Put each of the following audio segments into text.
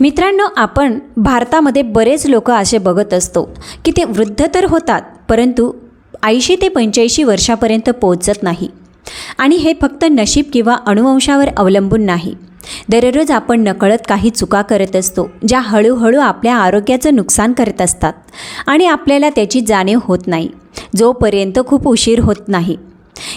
मित्रांनो आपण भारतामध्ये बरेच लोक असे बघत असतो की ते वृद्ध तर होतात परंतु ऐंशी ते पंच्याऐंशी वर्षापर्यंत पोहोचत नाही. आणि हे फक्त नशीब किंवा अणुवंशावर अवलंबून नाही. दररोज आपण नकळत काही चुका करत असतो ज्या हळूहळू आपल्या आरोग्याचं नुकसान करत असतात आणि आपल्याला त्याची जाणीव होत नाही जोपर्यंत खूप उशीर होत नाही.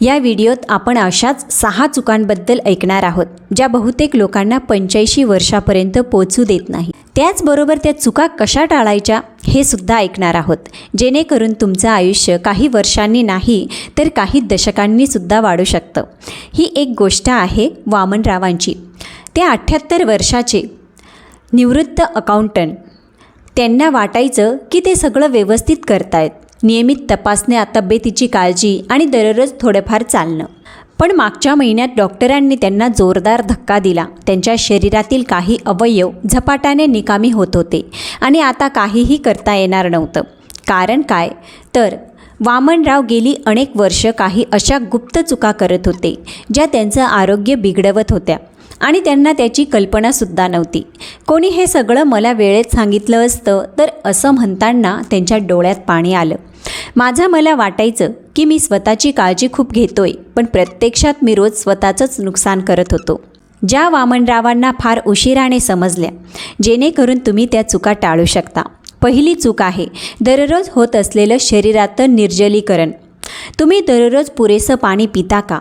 या व्हिडिओत आपण अशाच सहा चुकांबद्दल ऐकणार आहोत ज्या बहुतेक लोकांना पंच्याऐंशी वर्षापर्यंत पोचू देत नाही. त्याचबरोबर त्या चुका कशा टाळायच्या हे सुद्धा ऐकणार आहोत. जेणेकरून तुमचं आयुष्य काही वर्षांनी नाही तर काही दशकांनी सुद्धा वाढू शकतं. ही एक गोष्ट आहे वामनरावांची. ते अठ्ठ्याहत्तर वर्षाचे निवृत्त अकाउंटंट त्यांना वाटायचं की ते सगळं व्यवस्थित करतायत. नियमित तपासण्या तब्येतीची काळजी आणि दररोज थोडंफार चालणं. पण मागच्या महिन्यात डॉक्टरांनी त्यांना जोरदार धक्का दिला. त्यांच्या शरीरातील काही अवयव झपाट्याने निकामी होत होते आणि आता काहीही करता येणार नव्हतं. कारण काय? तर वामनराव गेली अनेक वर्ष काही अशा गुप्त चुका करत होते ज्या त्यांचं आरोग्य बिघडवत होत्या. आणि त्यांना त्याची कल्पनासुद्धा नव्हती. कोणी हे सगळं मला वेळेत सांगितलं असतं तर असं म्हणताना त्यांच्या डोळ्यात पाणी आलं. माझं मला वाटायचं की मी स्वतःची काळजी खूप घेतोय पण प्रत्यक्षात मी रोज स्वतःचंच नुकसान करत होतो. ज्या वामनरावांना फार उशिराने समजल्या जेणेकरून तुम्ही त्या चुका टाळू शकता. पहिली चूक आहे दररोज होत असलेलं शरीरात निर्जलीकरण. तुम्ही दररोज पुरेसं पाणी पिता का?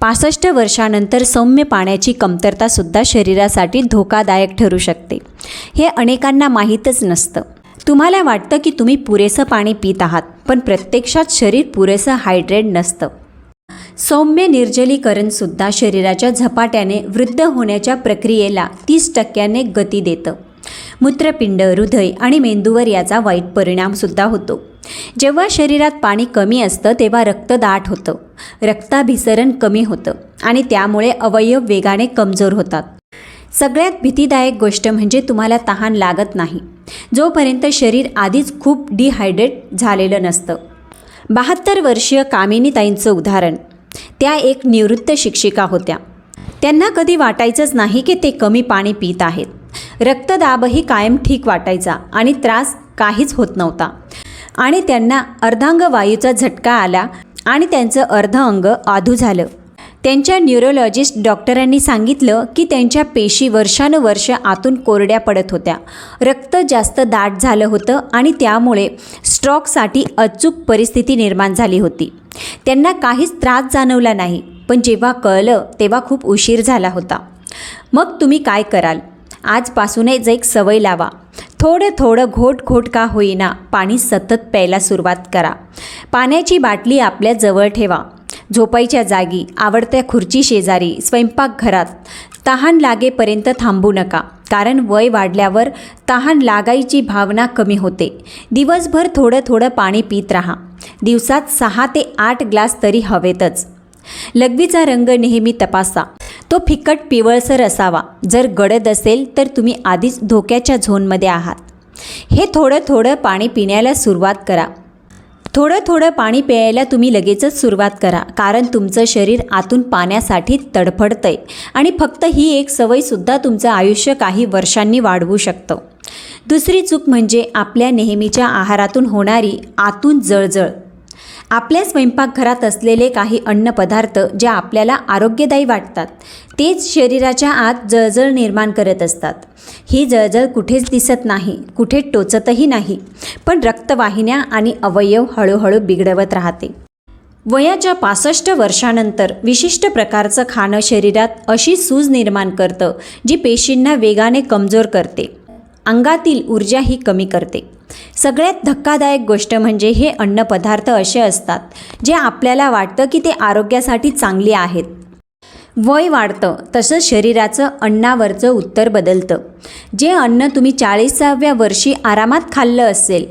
पासष्ट वर्षानंतर सौम्य पाण्याची कमतरतासुद्धा शरीरासाठी धोकादायक ठरू शकते. हे अनेकांना माहीतच नसतं. तुम्हाला वाटतं की तुम्ही पुरेसं पाणी पित आहात पण प्रत्यक्षात शरीर पुरेसं हायड्रेट नसतं. सौम्य निर्जलीकरणसुद्धा शरीराच्या झपाट्याने वृद्ध होण्याच्या प्रक्रियेला तीस टक्क्याने गती देतं. मूत्रपिंड हृदय आणि मेंदूवर याचा वाईट परिणामसुद्धा होतो. जेव्हा शरीरात पाणी कमी असतं तेव्हा रक्त दाट होतं. रक्ताभिसरण कमी होतं आणि त्यामुळे अवयव वेगाने कमजोर होतात. सगळ्यात भीतीदायक गोष्ट म्हणजे तुम्हाला तहान लागत नाही. जोपर्यंत शरीर आधीच खूप डिहायड्रेट झालेलं नसतं. बहात्तर वर्षीय कामिनीताईंचं उदाहरण. त्या एक निवृत्त शिक्षिका होत्या. त्यांना कधी वाटायचंच नाही की ते कमी पाणी पित आहेत. रक्तदाबही कायम ठीक वाटायचा आणि त्रास काहीच होत नव्हता. आणि त्यांना अर्धांगवायूचा झटका आला आणि त्यांचं अर्ध अंग आधू झालं. त्यांच्या न्यूरोलॉजिस्ट डॉक्टरांनी सांगितलं की त्यांच्या पेशी वर्षानुवर्ष आतून कोरड्या पडत होत्या. रक्त जास्त दाट झालं होतं आणि त्यामुळे स्ट्रोकसाठी अचूक परिस्थिती निर्माण झाली होती. त्यांना काहीच त्रास जाणवला नाही पण जेव्हा कळलं तेव्हा खूप उशीर झाला होता. मग तुम्ही काय कराल? आजपासूनच एक सवय लावा. थोडं थोडं घोट घोट का होईना पाणी सतत प्यायला सुरुवात करा. पाण्याची बाटली आपल्या जवळ ठेवा. झोपायच्या जागी आवडत्या खुर्ची शेजारी स्वयंपाकघरात तहान लागेपर्यंत थांबू नका कारण वय वाढल्यावर तहान लागायची भावना कमी होते. दिवसभर थोडं थोडं पाणी पित राहा. दिवसात सहा ते आठ ग्लास तरी हवेतच. लघवीचा रंग नेहमी तपासा. तो फिकट पिवळसर असावा. जर गडद असेल तर तुम्ही आधीच धोक्याच्या झोनमध्ये आहात. हे थोडं थोडं पाणी पिण्याला सुरुवात करा. थोडं थोडं पाणी प्यायला तुम्ही लगेचच सुरुवात करा. कारण तुमचं शरीर आतून पाण्यासाठी तडफडतंय आणि फक्त ही एक सवयसुद्धा तुमचं आयुष्य काही वर्षांनी वाढवू शकतं. दुसरी चूक म्हणजे आपल्या नेहमीच्या आहारातून होणारी आतून जळजळ. आपल्या स्वयंपाकघरात असलेले काही अन्नपदार्थ जे आपल्याला आरोग्यदायी वाटतात तेच शरीराच्या आत जळजळ निर्माण करत असतात. ही जळजळ कुठेच दिसत नाही कुठे टोचतही नाही पण रक्तवाहिन्या आणि अवयव हळूहळू बिघडवत राहते. वयाच्या पासष्ट वर्षानंतर विशिष्ट प्रकारचं खाणं शरीरात अशी सूज निर्माण करतं जी पेशींना वेगाने कमजोर करते. अंगातील ऊर्जा ही कमी करते. सगळ्यात धक्कादायक गोष्ट म्हणजे हे अन्नपदार्थ असे असतात जे आपल्याला वाटतं की ते आरोग्यासाठी चांगले आहेत. वय वाढतं तसंच शरीराचं अन्नावरचं उत्तर बदलतं. जे अन्न तुम्ही चाळीसाव्या वर्षी आरामात खाल्लं असेल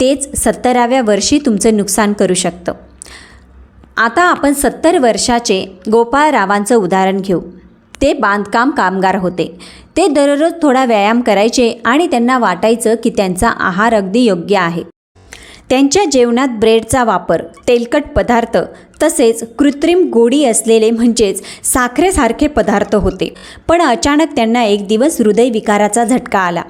तेच सत्तराव्या वर्षी तुमचं नुकसान करू शकतं. आता आपण सत्तर वर्षाचे गोपाळ रावांचं उदाहरण घेऊ. ते बांधकाम कामगार होते. ते दररोज थोडा व्यायाम करायचे आणि त्यांना वाटायचं की त्यांचा आहार अगदी योग्य आहे. त्यांच्या जेवणात ब्रेडचा वापर तेलकट पदार्थ तसेच कृत्रिम गोडी असलेले म्हणजेच साखरेसारखे पदार्थ होते. पण अचानक त्यांना एक दिवस हृदयविकाराचा झटका आला.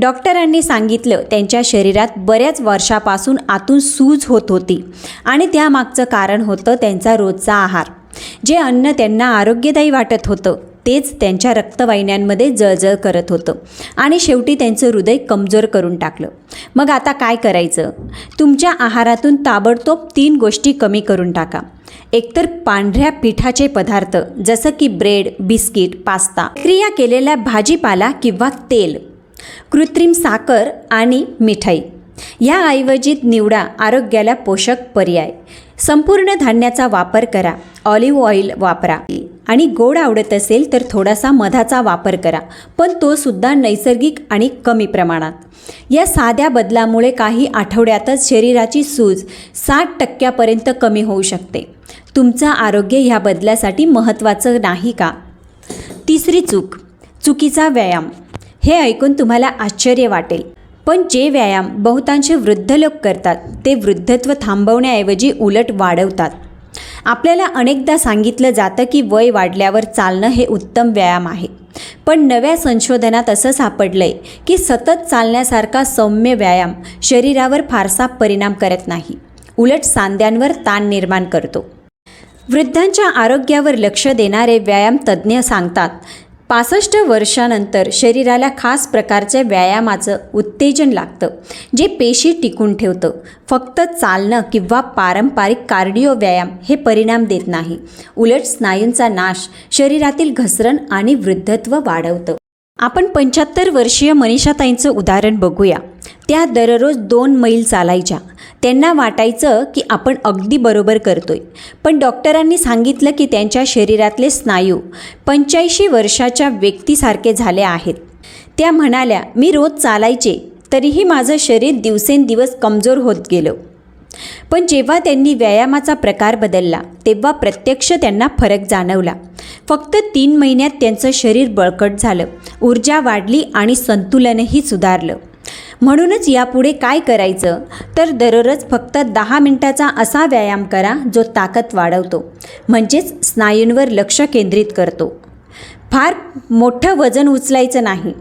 डॉक्टरांनी सांगितलं त्यांच्या शरीरात बऱ्याच वर्षापासून आतून सूज होत होती आणि त्यामागचं कारण होतं त्यांचा रोजचा आहार. जे अन्न त्यांना आरोग्यदायी वाटत होतं. तेच त्यांच्या रक्तवाहिन्यांमध्ये जळजळ करत होतं. आणि शेवटी त्यांचं हृदय कमजोर करून टाकलं. मग आता काय करायचं? तुमच्या आहारातून ताबडतोब तीन गोष्टी कमी करून टाका. एकतर पांढऱ्या पिठाचे पदार्थ जसं की ब्रेड बिस्किट पास्ता क्रिया केलेल्या भाजीपाला किंवा तेल कृत्रिम साखर आणि मिठाई. याऐवजी निवडा आरोग्याला पोषक पर्याय. संपूर्ण धान्याचा वापर करा. ऑलिव्ह ऑइल वापरा. आणि गोड आवडत असेल तर थोडासा मधाचा वापर करा पण तो सुद्धा नैसर्गिक आणि कमी प्रमाणात. या साध्या बदलामुळे काही आठवड्यातच शरीराची सूज साठ टक्क्यापर्यंत कमी होऊ शकते. तुमचं आरोग्य ह्या बदलासाठी महत्त्वाचं नाही का? तिसरी चूक. चुकीचा व्यायाम. हे ऐकून तुम्हाला आश्चर्य वाटेल. पण जे व्यायाम बहुतांश वृद्ध लोक करतात ते वृद्धत्व थांबवण्याऐवजी उलट वाढवतात. आपल्याला अनेकदा सांगितलं जातं की वय वाढल्यावर चालणं हे उत्तम व्यायाम आहे. पण नव्या संशोधनात असं सापडलंय की सतत चालण्यासारखा सौम्य व्यायाम शरीरावर फारसा परिणाम करत नाही. उलट सांध्यांवर ताण निर्माण करतो. वृद्धांच्या आरोग्यावर लक्ष देणारे व्यायाम तज्ज्ञ सांगतात पासष्ट वर्षानंतर शरीराला खास प्रकारच्या व्यायामाचं उत्तेजन लागतं जे पेशी टिकून ठेवतं. फक्त चालणं किंवा पारंपरिक कार्डिओ व्यायाम हे परिणाम देत नाही. उलट स्नायूंचा नाश शरीरातील घसरण आणि वृद्धत्व वाढवतं. आपण पंच्याहत्तर वर्षीय मनीषाताईंचं उदाहरण बघूया. त्या दररोज दोन मैल चालायच्या. त्यांना वाटायचं की आपण अगदी बरोबर करतोय. पण डॉक्टरांनी सांगितलं की त्यांच्या शरीरातले स्नायू पंच्याऐंशी वर्षाच्या व्यक्तीसारखे झाले आहेत. त्या म्हणाल्या मी रोज चालायचे तरीही माझं शरीर दिवसेंदिवस कमजोर होत गेलं. पण जेव्हा त्यांनी व्यायामाचा प्रकार बदलला तेव्हा प्रत्यक्ष त्यांना फरक जाणवला. फक्त तीन महिन्यात त्यांचं शरीर बळकट झालं ऊर्जा वाढली आणि संतुलनही सुधारलं. म्हणूनच यापुढे काय करायचं? तर दररोज फक्त दहा मिनिटाचा असा व्यायाम करा जो ताकद वाढवतो. म्हणजेच स्नायूंवर लक्ष केंद्रित करतो. फार मोठं वजन उचलायचं नाही.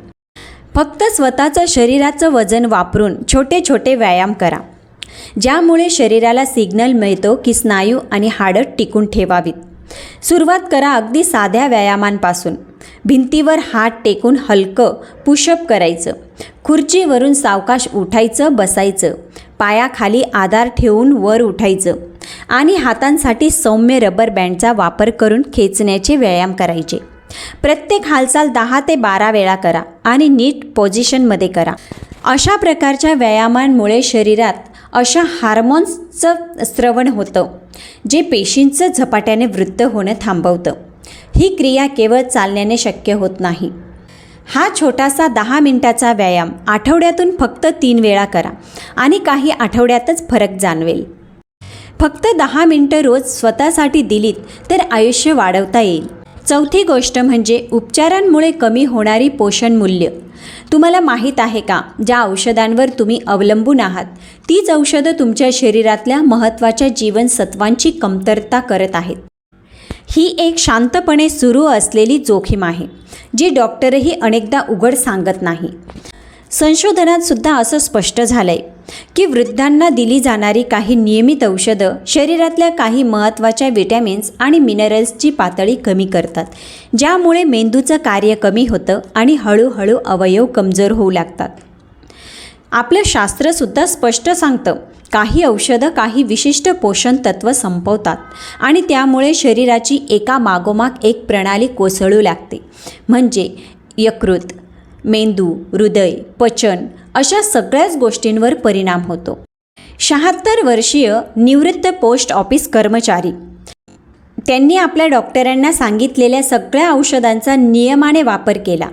फक्त स्वतःचं शरीराचं वजन वापरून छोटे छोटे व्यायाम करा. ज्यामुळे शरीराला सिग्नल मिळतो की स्नायू आणि हाडं टिकून ठेवावीत. सुरुवात करा अगदी साध्या व्यायामांपासून. भिंतीवर हात टेकून हलकं पुशअप करायचं. खुर्चीवरून सावकाश उठायचं बसायचं. पायाखाली आधार ठेवून वर उठायचं. आणि हातांसाठी सौम्य रबर बँडचा वापर करून खेचण्याचे व्यायाम करायचे. प्रत्येक हालचाल दहा ते बारा वेळा करा आणि नीट पोझिशनमध्ये करा. अशा प्रकारच्या व्यायामांमुळे शरीरात अशा हार्मोन्सचं स्रवण होतं. जे पेशींचं झपाट्याने वृद्ध होणं थांबवतं. ही क्रिया केवळ चालण्याने शक्य होत नाही. हा छोटासा दहा मिनिटाचा व्यायाम आठवड्यातून फक्त तीन वेळा करा आणि काही आठवड्यातच फरक जाणवेल. फक्त दहा मिनटं रोज स्वतःसाठी दिलीत तर आयुष्य वाढवता येईल. चौथी गोष्ट म्हणजे उपचारांमुळे कमी होणारी पोषण मूल्य. तुम्हाला माहीत आहे का? ज्या औषधांवर तुम्ही अवलंबून आहात तीच औषधं तुमच्या शरीरातल्या महत्त्वाच्या जीवनसत्वांची कमतरता करत आहेत. ही एक शांतपणे सुरू असलेली जोखीम आहे जी डॉक्टरही अनेकदा उघड सांगत नाही. संशोधनात सुद्धा असं स्पष्ट झालं आहे की वृद्धांना दिली जाणारी काही नियमित औषधं शरीरातल्या काही महत्त्वाच्या विटॅमिन्स आणि मिनरल्सची पातळी कमी करतात ज्यामुळे मेंदूचं कार्य कमी होतं आणि हळूहळू अवयव कमजोर होऊ लागतात. आपलं शास्त्रसुद्धा स्पष्ट सांगतं काही औषधं काही विशिष्ट पोषण तत्त्व संपवतात आणि त्यामुळे शरीराची एका मागोमाग एक प्रणाली कोसळू लागते. म्हणजे यकृत मेंदू हृदय पचन अशा सगळ्याच गोष्टींवर परिणाम होतो. शहात्तर वर्षीय निवृत्त पोस्ट ऑफिस कर्मचारी. त्यांनी आपल्या डॉक्टरांना सांगितलेल्या सगळ्या औषधांचा नियमाने वापर केला.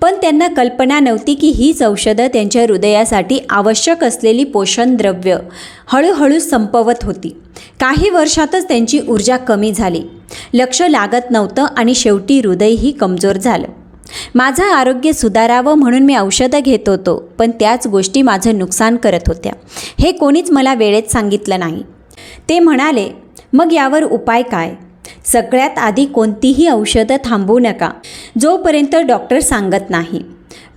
पण त्यांना कल्पना नव्हती की हीच औषधं त्यांच्या हृदयासाठी आवश्यक असलेली पोषण द्रव्य हळूहळू संपवत होती. काही वर्षातच त्यांची ऊर्जा कमी झाली. लक्ष लागत नव्हतं आणि शेवटी हृदयही कमजोर झालं. माझं आरोग्य सुधारावं म्हणून मी औषधं घेत होतो पण त्याच गोष्टी माझं नुकसान करत होत्या. हे कोणीच मला वेळेत सांगितलं नाही. ते म्हणाले मग यावर उपाय काय? सगळ्यात आधी कोणतीही औषधं थांबवू नका. जोपर्यंत डॉक्टर सांगत नाही.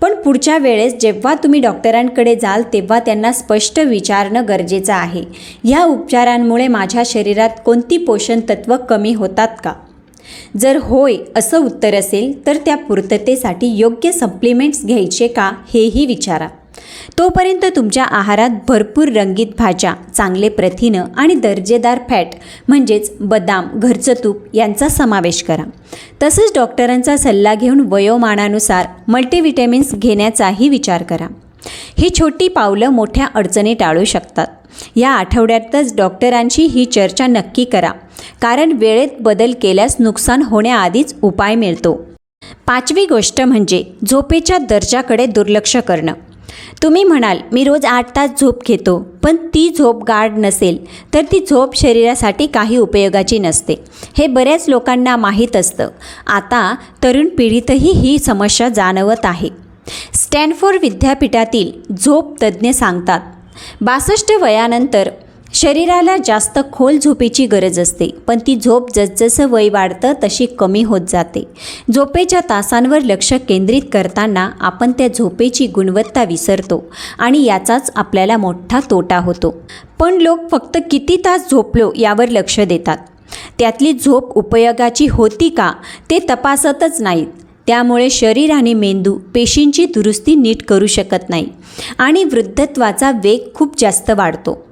पण पुढच्या वेळेस जेव्हा तुम्ही डॉक्टरांकडे जाल तेव्हा त्यांना स्पष्ट विचारणं गरजेचं आहे. ह्या उपचारांमुळे माझ्या शरीरात कोणती पोषण तत्त्व कमी होतात का? जर होय असं उत्तर असेल तर त्या पूर्ततेसाठी योग्य सप्लिमेंट्स घ्यायचे का हेही विचारा. तोपर्यंत तुमच्या आहारात भरपूर रंगीत भाज्या चांगले प्रथिनं आणि दर्जेदार फॅट म्हणजेच बदाम घरचं तूप यांचा समावेश करा. तसंच डॉक्टरांचा सल्ला घेऊन वयोमानानुसार मल्टीव्हिटॅमिन्स घेण्याचाही विचार करा. ही छोटी पावलं मोठ्या अडचणी टाळू शकतात. या आठवड्यातच डॉक्टरांशी ही चर्चा नक्की करा. कारण वेळेत बदल केल्यास नुकसान होण्याआधीच उपाय मिळतो. पाचवी गोष्ट म्हणजे झोपेच्या दर्जाकडे दुर्लक्ष करणं. तुम्ही म्हणाल मी रोज आठ तास झोप घेतो पण ती झोप गाढ नसेल तर ती झोप शरीरासाठी काही उपयोगाची नसते. हे बऱ्याच लोकांना माहीत असतं. आता तरुण पिढीतही ही समस्या जाणवत आहे. स्टॅनफोर्ड विद्यापीठातील झोप तज्ज्ञ सांगतात बासष्ट वयानंतर शरीराला जास्त खोल झोपेची गरज असते पण ती झोप जसजसं वय वाढतं तशी कमी होत जाते. झोपेच्या तासांवर लक्ष केंद्रित करताना आपण त्या झोपेची गुणवत्ता विसरतो आणि याचाच आपल्याला मोठा तोटा होतो. पण लोक फक्त किती तास झोपलो यावर लक्ष देतात. त्यातली झोप उपयोगाची होती का ते तपासतच नाहीत. त्यामुळे शरीर आणि मेंदू पेशींची दुरुस्ती नीट करू शकत नाही आणि वृद्धत्वाचा वेग खूप जास्त वाढतो.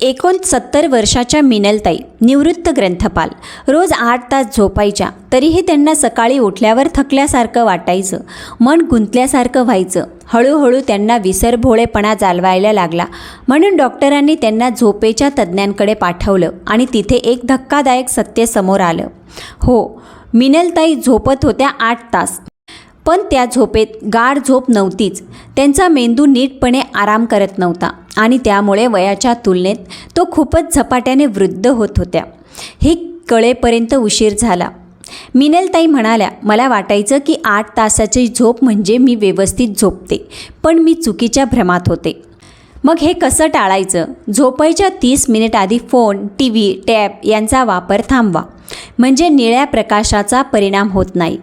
एकोणसत्तर वर्षाच्या मिनलताई निवृत्त ग्रंथपाल. रोज आठ तास झोपायच्या तरीही त्यांना सकाळी उठल्यावर थकल्यासारखं वाटायचं मन गुंतल्यासारखं व्हायचं. हळूहळू त्यांना विसरभोळेपणा जालवायला लागला. म्हणून डॉक्टरांनी त्यांना झोपेच्या तज्ज्ञांकडे पाठवलं आणि तिथे एक धक्कादायक सत्य समोर आलं. हो मिनलताई झोपत होत्या आठ तास. पण त्या झोपेत गाढ झोप नव्हतीच. त्यांचा मेंदू नीटपणे आराम करत नव्हता आणि त्यामुळे वयाच्या तुलनेत तो खूपच झपाट्याने वृद्ध होत होत्या. हे कळेपर्यंत उशीर झाला. मिनलताई म्हणाल्या मला वाटायचं की आठ तासाची झोप म्हणजे मी व्यवस्थित झोपते पण मी चुकीच्या भ्रमात होते. मग हे कसं टाळायचं? झोपायच्या तीस मिनिट आधी फोन टी व्ही टॅब यांचा वापर थांबवा. म्हणजे निळ्या प्रकाशाचा परिणाम होत नाही.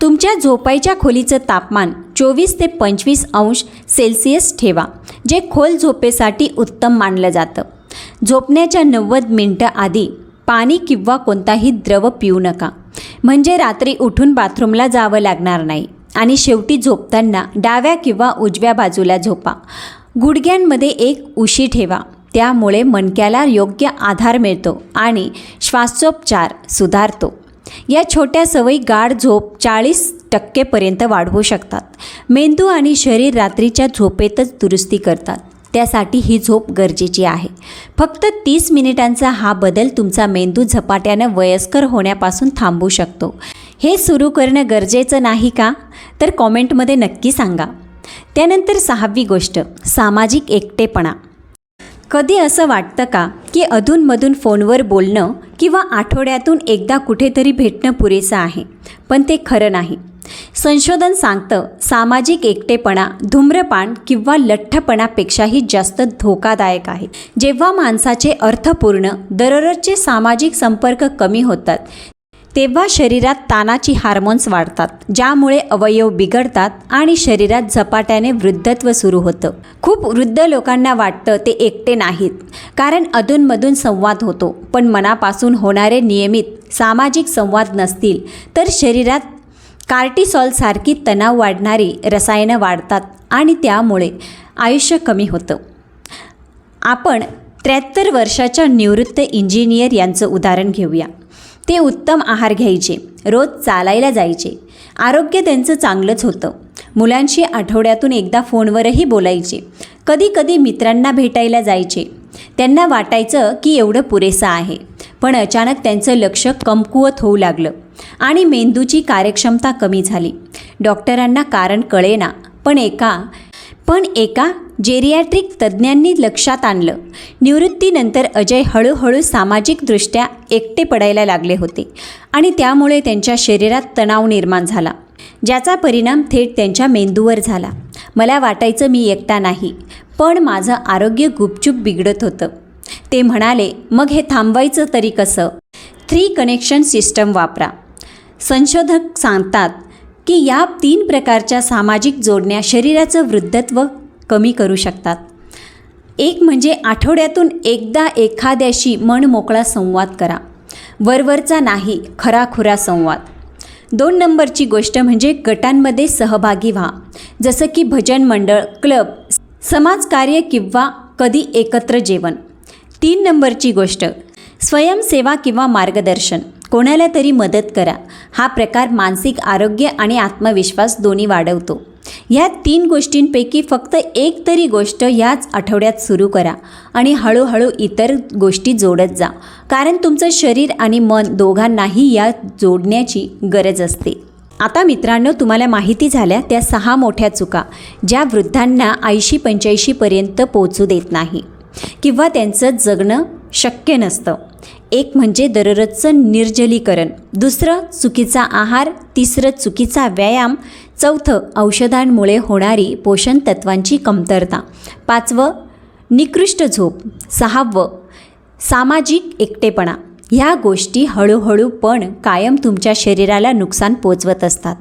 तुमच्या झोपायच्या खोलीचं तापमान चोवीस ते पंचवीस अंश सेल्सिअस ठेवा जे खोल झोपेसाठी उत्तम मानलं जातं. झोपण्याच्या नव्वद मिनटं आधी पाणी किंवा कोणताही द्रव पिऊ नका. म्हणजे रात्री उठून बाथरूमला जावं लागणार नाही आणि शेवटी झोपताना डाव्या किंवा उजव्या बाजूला झोपा. गुडघ्यांमध्ये एक उशी ठेवा त्यामुळे मणक्याला योग्य आधार मिळतो आणि श्वासोपचार सुधारतो. या छोट्या सवयी गाढ झोप चाळीस टक्केपर्यंत वाढवू शकतात. मेंदू आणि शरीर रात्रीच्या झोपेतच दुरुस्ती करतात. त्यासाठी ही झोप गरजेची आहे. फक्त तीस मिनिटांचा हा बदल तुमचा मेंदू झपाट्यानं वयस्कर होण्यापासून थांबू शकतो. हे सुरू करणं गरजेचं नाही का? तर कॉमेंटमध्ये नक्की सांगा. त्यानंतर सहावी गोष्ट सामाजिक एकटेपणा. कधी असं वाटतं का की अधूनमधून फोनवर बोलणं किंवा आठवड्यातून एकदा कुठेतरी भेटणं पुरेसं आहे? पण ते खरं नाही. संशोधन सांगतं सामाजिक एकटेपणा धूम्रपान किंवा लठ्ठपणापेक्षाही जास्त धोकादायक आहे. जेव्हा माणसाचे अर्थपूर्ण दररोजचे सामाजिक संपर्क कमी होतात तेव्हा शरीरात ताणाची हार्मोन्स वाढतात ज्यामुळे अवयव बिघडतात आणि शरीरात झपाट्याने वृद्धत्व सुरू होतं. खूप वृद्ध लोकांना वाटतं ते एकटे नाहीत कारण अधूनमधून संवाद होतो. पण मनापासून होणारे नियमित सामाजिक संवाद नसतील तर शरीरात कार्टिसॉलसारखी तणाव वाढणारी रसायनं वाढतात आणि त्यामुळे आयुष्य कमी होतं. आपण त्र्याहत्तर वर्षाच्या निवृत्त इंजिनियर यांचं उदाहरण घेऊया. ते उत्तम आहार घ्यायचे रोज चालायला जायचे. आरोग्य त्यांचं चांगलंच होतं. मुलांशी आठवड्यातून एकदा फोनवरही बोलायचे. कधी कधी मित्रांना भेटायला जायचे. त्यांना वाटायचं की एवढं पुरेसं आहे. पण अचानक त्यांचं लक्ष कमकुवत होऊ लागलं आणि मेंदूची कार्यक्षमता कमी झाली. डॉक्टरांना कारण कळेना पण एका पण एका जेरियाट्रिक तज्ज्ञांनी लक्षात आणलं. निवृत्तीनंतर अजय हळूहळू सामाजिकदृष्ट्या एकटे पडायला लागले होते आणि त्यामुळे त्यांच्या शरीरात तणाव निर्माण झाला ज्याचा परिणाम थेट त्यांच्या मेंदूवर झाला. मला वाटायचं मी एकटा नाही पण माझं आरोग्य गुपचूप बिघडत होतं. ते म्हणाले मग हे थांबवायचं तरी कसं? थ्री कनेक्शन सिस्टम वापरा. संशोधक सांगतात की या तीन प्रकारच्या सामाजिक जोडण्या शरीराचं वृद्धत्व कमी करू शकतात. एक म्हणजे आठवड्यातून एकदा एखाद्याशी मन मोकळा संवाद करा. वरवरचा नाही खराखुरा संवाद. दोन नंबरची गोष्ट म्हणजे गटांमध्ये सहभागी व्हा. जसं की भजन मंडळ क्लब समाजकार्य किंवा कधी एकत्र जेवण. तीन नंबरची गोष्ट स्वयंसेवा किंवा मार्गदर्शन. कोणाला तरी मदत करा. हा प्रकार मानसिक आरोग्य आणि आत्मविश्वास दोन्ही वाढवतो. ह्या तीन गोष्टींपैकी फक्त एक तरी गोष्ट ह्याच आठवड्यात सुरू करा आणि हळूहळू इतर गोष्टी जोडत जा. कारण तुमचं शरीर आणि मन दोघांनाही या जोडण्याची गरज असते. आता मित्रांनो तुम्हाला माहिती झाल्या त्या सहा मोठ्या चुका ज्या वृद्धांना ऐंशी पंच्याऐंशीपर्यंत पोचू देत नाही. किंवा त्यांचं जगणं शक्य नसतं. एक म्हणजे दररोजचं निर्जलीकरण. दुसरं चुकीचा आहार. तिसरं चुकीचा व्यायाम. चौथं औषधांमुळे होणारी पोषण तत्वांची कमतरता. पाचवं निकृष्ट झोप. सहावं सामाजिक एकटेपणा. ह्या गोष्टी हळूहळू पण कायम तुमच्या शरीराला नुकसान पोचवत असतात.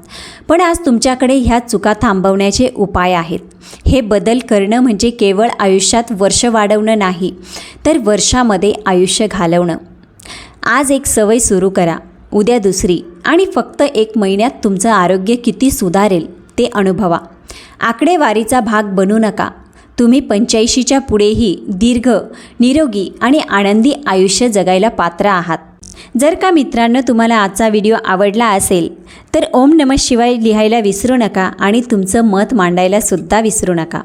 पण आज तुमच्याकडे ह्या चुका थांबवण्याचे उपाय आहेत. हे बदल करणं म्हणजे केवळ आयुष्यात वर्ष वाढवणं नाही तर वर्षामध्ये आयुष्य घालवणं. आज एक सवय सुरू करा. उद्या दुसरी आणि फक्त एक महिन्यात तुमचं आरोग्य किती सुधारेल ते अनुभवा. आकडेवारीचा भाग बनू नका. तुम्ही पंच्याऐंशीच्या पुढेही दीर्घ निरोगी आणि आनंदी आयुष्य जगायला पात्र आहात. जर का मित्रांनो तुम्हाला आजचा व्हिडिओ आवडला असेल तर ओम नमः शिवाय लिहायला विसरू नका आणि तुमचं मत मांडायला सुद्धा विसरू नका.